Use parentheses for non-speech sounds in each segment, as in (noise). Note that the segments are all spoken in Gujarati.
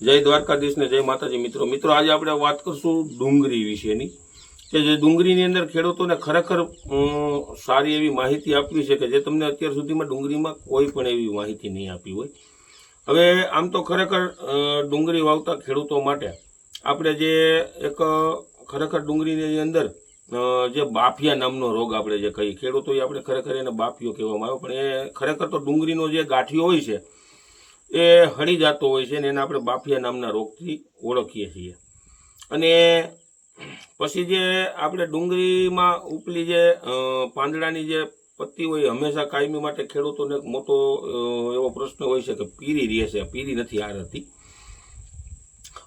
જય દ્વારકાધીશ ને જય માતાજી. મિત્રો મિત્રો, આજે આપણે વાત કરશું ડુંગળી વિશેની. કે જે ડુંગળીની અંદર ખેડૂતોને ખરેખર સારી એવી માહિતી આપવી છે કે જે તમને અત્યાર સુધીમાં ડુંગળીમાં કોઈ પણ એવી માહિતી નહીં આપી હોય. હવે આમ તો ખરેખર ડુંગળી વાવતા ખેડૂતો માટે આપણે જે એક ખરેખર ડુંગળીની અંદર જે બાફિયા નામનો રોગ આપણે જે કહીએ, ખેડૂતોએ આપણે ખરેખર એને બાફિયો કહેવામાં આવે, પણ એ ખરેખર તો ડુંગળીનો જે ગાંઠિયો હોય છે એ હળી જતો હોય છે અને એને આપણે બાફિયા નામના રોગથી ઓળખીએ છીએ. અને પછી જે આપણે ડુંગળીમાં ઉપલી જે પાંદડાની જે પત્તી હોય હંમેશા કાયમી માટે ખેડૂતોને મોટો એવો પ્રશ્ન હોય છે કે પીરી રહે છે પીરી નથી આ રહેતી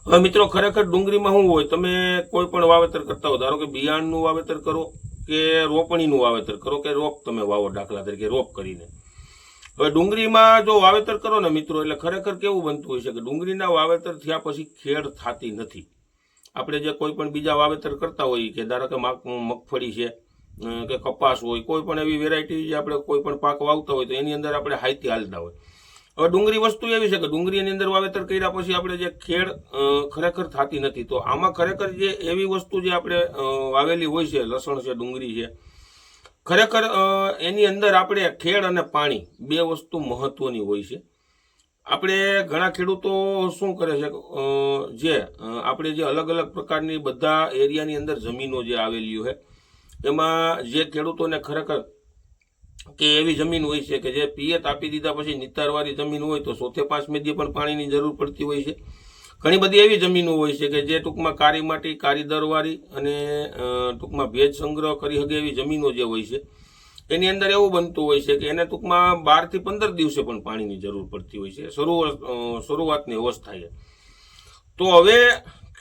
હવે મિત્રો ખરેખર ડુંગળીમાં શું હોય? તમે કોઈ પણ વાવેતર કરતા હો, ધારો કે બિયારણનું વાવેતર કરો કે રોપણીનું વાવેતર કરો કે રોપ તમે વાવો દાખલા તરીકે, રોપ કરીને. હવે ડુંગળીમાં જો વાવેતર કરો ને મિત્રો, એટલે ખરેખર કેવું બનતું હોય છે કે ડુંગળીના વાવેતર થયા પછી ખેડ થતી નથી. આપણે જે કોઈ પણ બીજા વાવેતર કરતા હોઈએ કે ધારો કે મગફળી છે કે કપાસ હોય, કોઈ પણ એવી વેરાયટી જે આપણે કોઈ પણ પાક વાવતા હોય તો એની અંદર આપણે હાઈથી હાલતા હોય. હવે ડુંગળી વસ્તુ એવી છે કે ડુંગળીની અંદર વાવેતર કર્યા પછી આપણે જે ખેડ ખરેખર થતી નથી. તો આમાં ખરેખર જે એવી વસ્તુ જે આપણે વાવેલી હોય છે, લસણ છે, ડુંગળી છે ખરેખર એની અંદર આપણે ખેડ અને પાણી બે વસ્તુ મહત્વની હોય છે. આપણે ઘણા ખેડૂતો શું કરે છે જે આપણે જે અલગ અલગ પ્રકારની બધા એરિયાની અંદર જમીનો જે આવેલી હોય એમાં જે ખેડૂતોને ખરેખર કે એવી જમીન હોય છે કે જે પિયત આપી દીધા પછી નિતારવાળી જમીન હોય તો સોથે પાંચ મેદી પણ પાણીની જરૂર પડતી હોય છે. ઘણી બધી એવી જમીનો હોય છે કે જે ટૂંકમાં કારી માટી, કારી દરવાળી અને ટૂંકમાં ભેજ સંગ્રહ કરી શકે એવી જમીનો જે હોય છે, એની અંદર એવું બનતું હોય છે કે એને ટૂંકમાં બારથી પંદર દિવસે પણ પાણીની જરૂર પડતી હોય છે. શરૂ શરૂઆતની અવસ્થાએ. તો હવે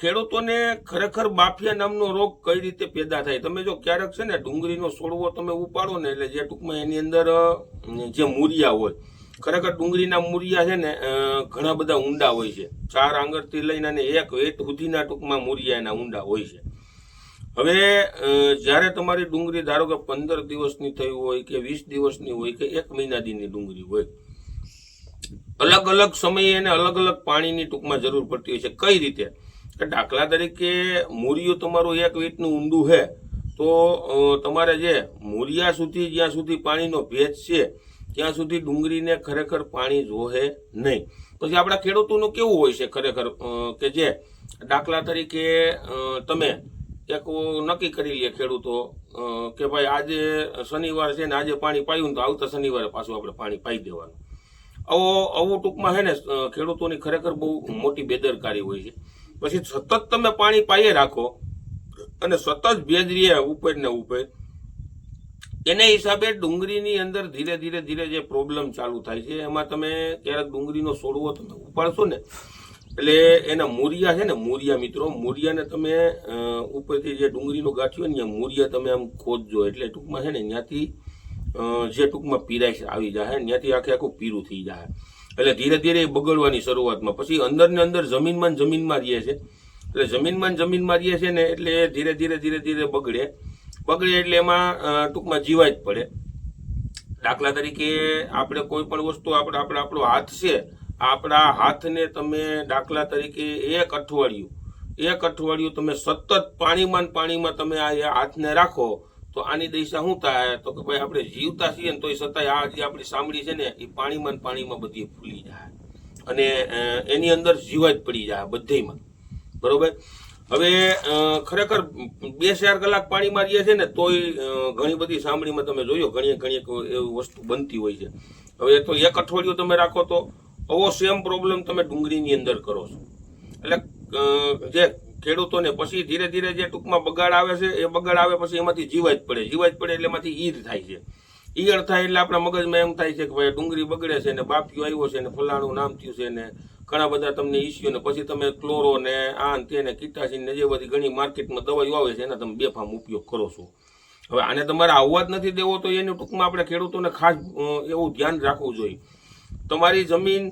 ખેડૂતોને ખરેખર બાફિયા નામનો રોગ કઈ રીતે પેદા થાય? તમે જો ક્યારેક છે ને ડુંગળીનો છોડવો તમે ઉપાડો ને એટલે જે ટૂંકમાં એની અંદર જે મૂરિયા હોય ખરેખર ડુંગળીના મૂરિયા છે ને ઘણા બધા ઊંડા હોય છે. ચાર આંગળથી લઈને અને એક વેટ સુધીના ટૂંકમાં મૂરિયા એના ઊંડા હોય છે. હવે જ્યારે તમારી ડુંગળી ધારો કે પંદર દિવસની થઈ હોય કે વીસ દિવસની હોય કે એક મહિના દીની ડુંગળી હોય, અલગ અલગ સમયે એને અલગ અલગ પાણીની ટૂંકમાં જરૂર પડતી હોય છે. કઈ રીતે? કે દાખલા તરીકે મૂરિયું તમારું એક વીટનું ઊંડું છે, તો તમારે જે મૂરિયા સુધી, જ્યાં સુધી પાણીનો ભેજ છે ત્યાં સુધી ડુંગળીને ખરેખર પાણી જોહે નહીં. પછી આપણા ખેડૂતોનું કેવું હોય છે ખરેખર? કે જે દાખલા તરીકે તમે એક નક્કી કરી લે ખેડૂતો કે ભાઈ આજે શનિવાર છે ને આજે પાણી પાયું ને તો આવતા શનિવારે પાછું આપણે પાણી પાઈ દેવાનું. આવો, આવું ટૂંકમાં છે ને ખેડૂતોની ખરેખર બહુ મોટી બેદરકારી હોય છે. પછી સતત તમે પાણી પાઈએ રાખો અને સતત ભેજ રહે ઉપર ને ઉપર એને હિસાબે ડુંગળીની અંદર ધીરે ધીરે ધીરે જે પ્રોબ્લેમ ચાલુ થાય છે, એમાં તમે ક્યારેક ડુંગળીનો સોડવો તમે ઉપાડશો ને, એટલે એના મૂરિયા છે ને, મૂરિયા મિત્રો, મૂરિયાને તમે ઉપરથી જે ડુંગળીનો ગાંઠ્યો ને, ત્યાં મૂરિયા તમે આમ ખોદજો. એટલે ટૂંકમાં છે ને, ત્યાંથી જે ટૂંકમાં પીરાશ આવી જાય, ત્યાંથી આખે આખું પીરું થઈ જાય. એટલે ધીરે ધીરે એ બગડવાની શરૂઆતમાં. પછી અંદર ને અંદર જમીનમાં જમીનમાં રહે છે. એટલે જમીનમાં જમીનમાં રહે છે ને, એટલે ધીરે ધીરે ધીરે ધીરે બગડે. બગડે એટલે એમાં ટૂંકમાં જીવાય જ પડે. દાખલા તરીકે આપણે કોઈ પણ વસ્તુ આપણે આપણે આપણો હાથ છે, આપણા હાથને તમે દાખલા તરીકે એક અઠવાડિયું એક અઠવાડિયું તમે સતત પાણીમાં પાણીમાં તમે આ હાથને રાખો, તો આની દિશા શું થાય? તો કે ભાઈ આપણે જીવતા છીએ ને તો એ છતાંય આ જે આપણી સાંભળી છે ને, એ પાણીમાં પાણીમાં બધી ફૂલી જાય. અને એની અંદર જીવાત પડી જાય બધેમાં બરોબર? હવે ખરેખર બે ચાર કલાક પાણીમાં રહીએ છે ને, તોય ઘણી બધી સાંભળીમાં તમે જોયો ઘણી ઘણી એવી વસ્તુ બનતી હોય છે. હવે તો એક અઠવાડિયું તમે રાખો તો, આવો સેમ પ્રોબ્લેમ તમે ડુંગળીની અંદર કરો છો. એટલે જે ખેડૂતોને પછી ધીરે ધીરે જે ટૂંકમાં બગાડ આવે છે, એ બગાડ આવે પછી એમાંથી જીવાજ પડે. જીવાજ પડે એટલે એમાંથી ઈર થાય છે. ઈયળ થાય એટલે આપણા મગજમાં એમ થાય છે કે ભાઈ ડુંગળી બગડે છે ને બાપિયો આવ્યો છે ને ફલાણું નામ થયું છે ને ઘણા બધા તમને ઇસ્યુ ને પછી તમે ક્લોરો ને આ ને તે ને કીટાસીન ને જે બધી ઘણી માર્કેટમાં દવાઈઓ આવે છે, એના તમે બેફામ ઉપયોગ કરો છો. હવે આને તમારે આવવા જ નથી દેવો તો એની ટૂંકમાં આપણે ખેડૂતોને ખાસ એવું ધ્યાન રાખવું જોઈએ. તમારી જમીન,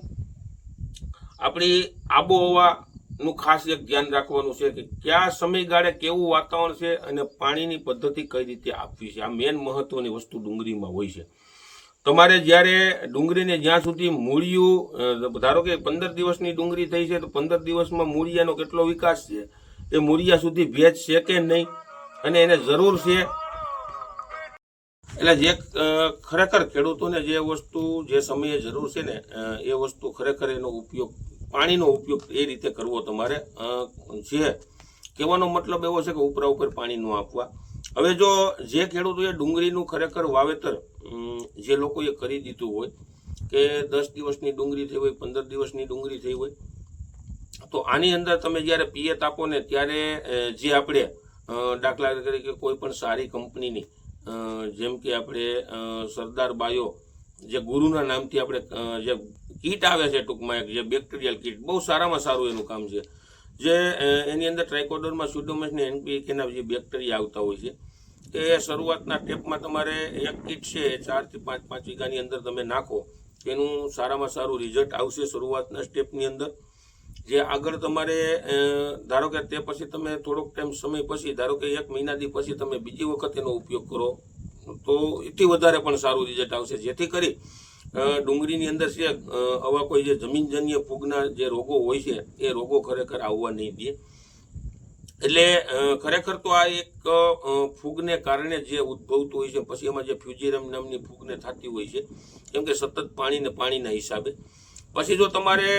આપણી આબોહવાનું ખાસ એક ધ્યાન રાખવાનું છે કે કયા સમયગાળે કેવું વાતાવરણ છે અને પાણીની પદ્ધતિ કઈ રીતે આપવી છે. આ મેન મહત્વની વસ્તુ ડુંગળીમાં હોય છે. તમારે જ્યારે ડુંગળીને જ્યાં સુધી મૂળિયું ધારો કે પંદર દિવસની ડુંગળી થઈ છે, તો પંદર દિવસમાં મૂળિયાનો કેટલો વિકાસ છે? એ મૂળિયા સુધી ભેજ છે કે નહીં? અને એને જરૂર છે? એટલે જે ખરેખર ખેડૂતોને જે વસ્તુ, જે સમયે જરૂર છે ને એ વસ્તુ ખરેખર એનો ઉપયોગ, પાણીનો ઉપયોગ એ રીતે કરવો તમારે છે. કહેવાનો મતલબ એવો છે કે ઉપરા ઉપર પાણી ન આપવા. હવે જો જે ખેડૂતોએ ડુંગળીનું ખરેખર વાવેતર જે લોકોએ કરી દીધું હોય, કે દસ દિવસની ડુંગળી થઈ હોય, પંદર દિવસની ડુંગળી થઈ હોય, તો આની અંદર તમે જ્યારે પિયત આપો ને ત્યારે જે આપણે દાખલા તરીકે કોઈ પણ સારી કંપનીની જેમ કે આપણે સરદાર બાયો, જે ગુરુના નામથી આપણે જે કીટ આવે છે ટૂંકમાં એક, જે બેક્ટેરિયલ કીટ, બહુ સારામાં સારું એનું કામ છે. જે એની અંદર ટ્રાઇકોડર્મા સ્યુડોમસ ને એનપીકેના જે બેક્ટેરિયા આવતા હોય છે, એ શરૂઆતના ટેપમાં તમારે એક કીટ છે ચારથી પાંચ પાંચ વીઘાની અંદર તમે નાખો, એનું સારામાં સારું રિઝલ્ટ આવશે શરૂઆતના સ્ટેપની અંદર. જે આગળ તમારે ધારો કે તે પછી તમે થોડોક ટાઈમ સમય પછી, ધારો કે એક મહિનાથી પછી તમે બીજી વખત એનો ઉપયોગ કરો, તો એથી વધારે પણ સારું રિઝલ્ટ આવશે. જેથી કરી ડુંગળીની અંદર છે આવા કોઈ જે જમીનજન્ય ફૂગના જે રોગો હોય છે, એ રોગો ખરેખર આવવા નહીં દે. એટલે ખરેખર તો આ એક ફૂગને કારણે જે ઉદ્ભવતું હોય છે, પછી એમાં જે ફ્યુજીરમ નામની ફૂગને થતી હોય છે, કેમ કે સતત પાણીને પાણીના હિસાબે. પછી જો તમારે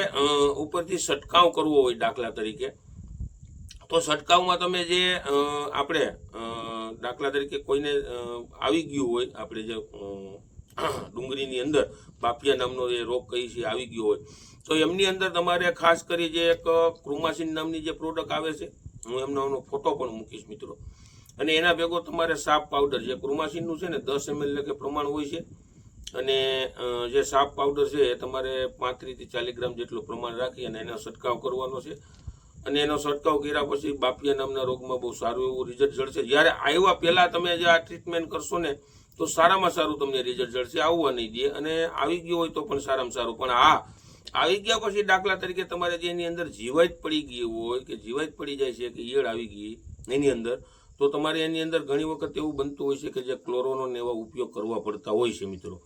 ઉપરથી છંટકાવ કરવો હોય દાખલા તરીકે, તો છંટકાવમાં તમે જે આપણે દાખલા તરીકે કોઈને આવી ગયું હોય, આપણે જે (clears throat) ડુંગળીની અંદર બાફિયા નામનો એ રોગ કહી છે, આવી ગયો હોય. તો એમની અંદર તમારે ખાસ કરી જે એક ક્રુમાસીન નામની જે પ્રોડક્ટ આવે છે, હું એમનો ફોટો પણ મૂકીશ મિત્રો. અને એના ભેગો તમારે સાપ પાવડર જે ક્રુમાસીનનું છે ને, દસ એમએલ લખે પ્રમાણ હોય છે. અને જે સાપ પાવડર છે એ તમારે પાંત્રીસથી ચાલીસ ગ્રામ જેટલું પ્રમાણ રાખી અને એનો છંટકાવ કરવાનો છે. અને એનો છંટકાવ કર્યા પછી બાપિયા નામના રોગમાં બહુ સારું એવું રિઝલ્ટ જળશે. જ્યારે આવ્યા પહેલાં તમે જે આ ટ્રીટમેન્ટ કરશો ને, તો સારામાં સારું તમને રિઝલ્ટ જળશે. આવવા નહીં દે અને આવી ગયું હોય તો પણ સારામાં સારું. પણ હા, આવી ગયા પછી દાખલા તરીકે તમારે જે એની અંદર જીવાત પડી ગઈ હોય કે જીવાત પડી જાય છે કે ઈયળ આવી ગઈ એની અંદર, તો તમારે એની અંદર ઘણી વખત એવું બનતું હોય છે કે જે ક્લોરોનો એવા ઉપયોગ કરવા પડતા હોય છે મિત્રો.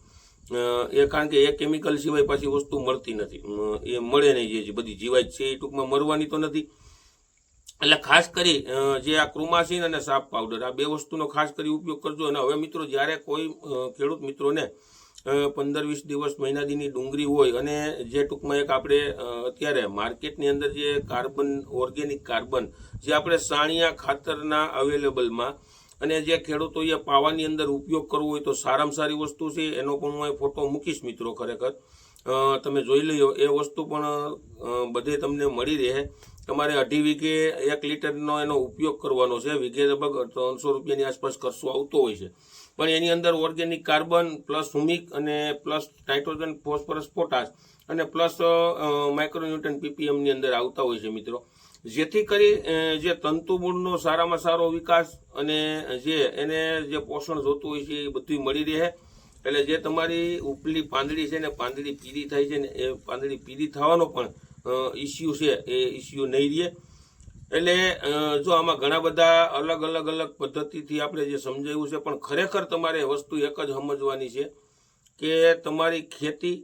એ કારણ કે એ કેમિકલ સિવાય પાછી વસ્તુ મળતી નથી. એ મળે નહીં જે બધી જીવાત છે એ ટૂંકમાં મરવાની તો નથી. એટલે ખાસ કરી જે આ ક્રુમાસીન અને સાપ પાવડર આ બે વસ્તુનો ખાસ કરી ઉપયોગ કરજો. અને હવે મિત્રો, જ્યારે કોઈ ખેડૂત મિત્રોને પંદર વીસ દિવસ મહિના દીની ડુંગળી હોય અને જે ટૂંકમાં એક આપણે અત્યારે માર્કેટની અંદર જે કાર્બન, ઓર્ગેનિક કાર્બન જે આપણે સાણિયા ખાતરના અવેલેબલમાં અને જે ખેડૂતોએ પાવાની અંદર ઉપયોગ કરવો હોય તો સારામાં સારી વસ્તુ છે. એનો પણ હું ફોટો મૂકીશ મિત્રો ખરેખર. તમે જોઈ લ્યો, એ વસ્તુ પણ બધે તમને મળી રહે. તમારે અઢી વીઘે એક લીટરનો એનો ઉપયોગ કરવાનો છે. વીઘે લગભગ ત્રણસો રૂપિયાની આસપાસ ખર્ચો આવતો હોય છે. પણ એની અંદર ઓર્ગેનિક કાર્બન પ્લસ હુમિક અને પ્લસ નાઇટ્રોજન, ફોસ્ફરસ, પોટાશ અને પ્લસ માઇક્રોન્યુટન પીપીએમની અંદર આવતા હોય છે મિત્રો. જેથી કરી જે તંતુમૂળનો સારામાં સારો વિકાસ અને જે એને જે પોષણ જોતું હોય છે એ બધું મળી રહે. એટલે જે તમારી ઉપલી પાંદડી છે ને, પાંદડી પીળી થાય છે ને, એ પાંદડી પીળી થવાનો પણ ઇસ્યુ છે, એ ઇસ્યુ નહીં રહે. એટલે જો આમાં ઘણા બધા અલગ અલગ અલગ પદ્ધતિથી આપણે જે સમજાવ્યું છે, પણ ખરેખર તમારે વસ્તુ એક જ સમજવાની છે કે તમારી ખેતી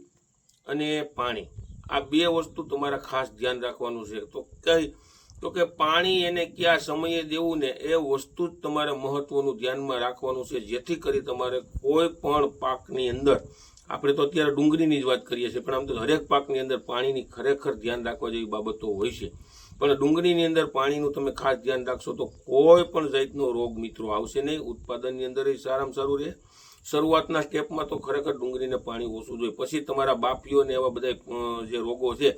અને પાણી, આ બે વસ્તુ તમારે ખાસ ધ્યાન રાખવાનું છે. તો કઈ તો કે પાણી એને કયા સમયે દેવું ને એ વસ્તુ જ તમારે મહત્વનું ધ્યાનમાં રાખવાનું છે. જેથી કરી તમારે કોઈ પણ પાકની અંદર, આપણે તો અત્યારે ડુંગળીની જ વાત કરીએ છીએ, પણ આમ તો દરેક પાકની અંદર પાણીની ખરેખર ધ્યાન રાખવા જેવી બાબતો હોય છે. પણ ડુંગળીની અંદર પાણીનું તમે ખાસ ધ્યાન રાખશો તો કોઈ પણ જાતનો રોગ મિત્રો આવશે નહીં. ઉત્પાદનની અંદર એ સારામાં સારું રહે. શરૂઆતના સ્ટેપમાં તો ખરેખર ડુંગળીને પાણી ઓછું જોઈએ. પછી તમારા બાપીઓને એવા બધા જે રોગો છે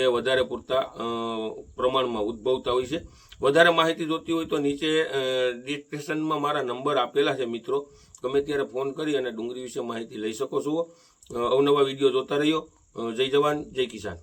એ વધારે પૂરતા પ્રમાણમાં ઉદ્ભવતા હોય છે. વધારે માહિતી જોતી હોય તો નીચે ડિસ્ક્રિપ્શનમાં મારા નંબર આપેલા છે મિત્રો. ગમે ત્યારે ફોન કરી અને ડુંગળી વિશે માહિતી લઈ શકો છો. અવનવા વીડિયો જોતા રહ્યો જય જવાન, જય કિસાન.